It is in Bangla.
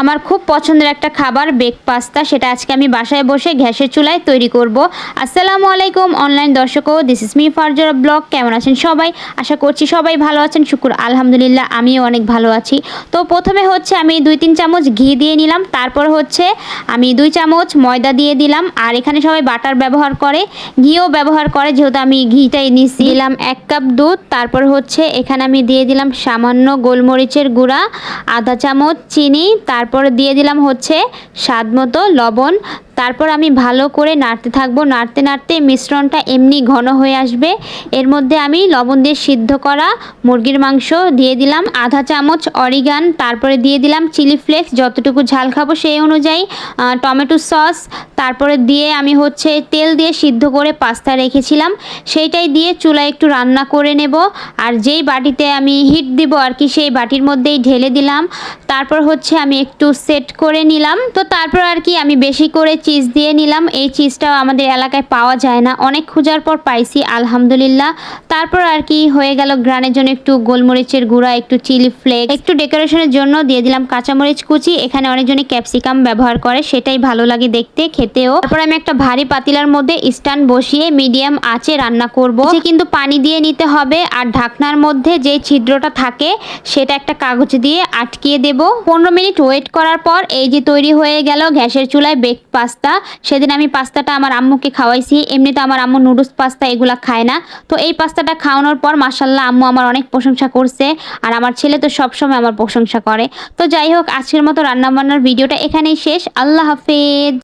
আমার খুব পছন্দের একটা খাবার বেক পাস্তা সেটা আজকে আমি বাসায় বসে গ্যাসের চুলায় তৈরি করব। আসসালামু আলাইকুম অনলাইন দর্শকও দিস ইস মি ফারজরা ব্লগ কেমন আছেন সবাই? আশা করছি সবাই ভালো আছেন, শুকুর, আলহামদুলিল্লাহ, আমিও অনেক ভালো আছি। তো প্রথমে হচ্ছে আমি দুই তিন চামচ ঘি দিয়ে নিলাম, তারপর হচ্ছে আমি দুই চামচ ময়দা দিয়ে দিলাম, আর এখানে সবাই বাটার ব্যবহার করে, ঘিও ব্যবহার করে, যেহেতু আমি ঘিটাই নিছি দিলাম এক কাপ দুধ, তারপর হচ্ছে এখানে আমি দিয়ে দিলাম সামান্য গোলমরিচের গুঁড়া, আধা চামচ চিনি তারপর দিয়ে দিলাম হচ্ছে স্বাদ মতো লবণ তারপর আমি ভালো করে নাড়তে থাকব। নাড়তে নাড়তে মিশ্রণটা এমনি ঘন হয়ে আসবে। এর মধ্যে আমি লবণ দিয়ে সিদ্ধ করা মুরগির মাংস দিয়ে দিলাম। আধা চামচ অরিগান, তারপরে দিয়ে দিলাম চিলি ফ্লেক্স। যতটুকু ঝাল খাব সেই অনুযায়ী টমেটো সস। তারপরে দিয়ে আমি হচ্ছে তেল দিয়ে সিদ্ধ করে পাস্তা রেখেছিলাম। সেইটাই দিয়ে চুলায় একটু রান্না করে নেব। আর যেই বাটিতে আমি হিট দিব আর কি, সেই বাটির মধ্যেই ঢেলে দিলাম। তারপর হচ্ছে আমি একটু সেট করে নিলাম। তো তারপর আর কি আমি বেশি করে চিজ দিয়ে নিলাম। এই চিজটাও আমাদের এলাকায় পাওয়া যায় না। অনেক খোঁজার পর পাইছি, আলহামদুলিল্লাহ। তারপর আর কি হয়ে গেল গ্রানের জন্য একটু গোলমরিচের গুঁড়া, একটু চিলি ফ্লেক্স একটু ডেকোরেশনের জন্য দিয়ে দিলাম কাঁচামরিচ কুচি। এখানে অনেকজনই ক্যাপসিকাম ব্যবহার করে, সেটাই ভালো লাগে দেখতে, খেতেও। তারপর আমি একটা ভারী পাতিলার মধ্যে স্ট্যান্ড বসিয়ে মিডিয়াম আঁচে রান্না করব। কিন্তু পানি দিয়ে নিতে হবে আর ঢাকনার মধ্যে যে ছিদ্রটা থাকে, সেটা একটা কাগজ দিয়ে আটকিয়ে দেব। পনেরো মিনিট ওয়েট করার পর এই যে তৈরি হয়ে গেল গ্যাসের চুলায় বেক পাস্তা। সেদিন আমি পাস্তাটা আমার আম্মুকে খাওয়াইছি। এমনিতে আমার আম্মু নুডলস পাস্তা এগুলো খায় না। তো এই পাস্তাটা খাওয়ানোর পর মাসাল্লাহ আম্মু আমার অনেক প্রশংসা করছে। আর আমার ছেলে তো সবসময় আমার প্রশংসা করে। তো যাই হোক, আজকের মতো রান্নাবান্নার ভিডিওটা এখানেই শেষ। আল্লাহ হাফেজ।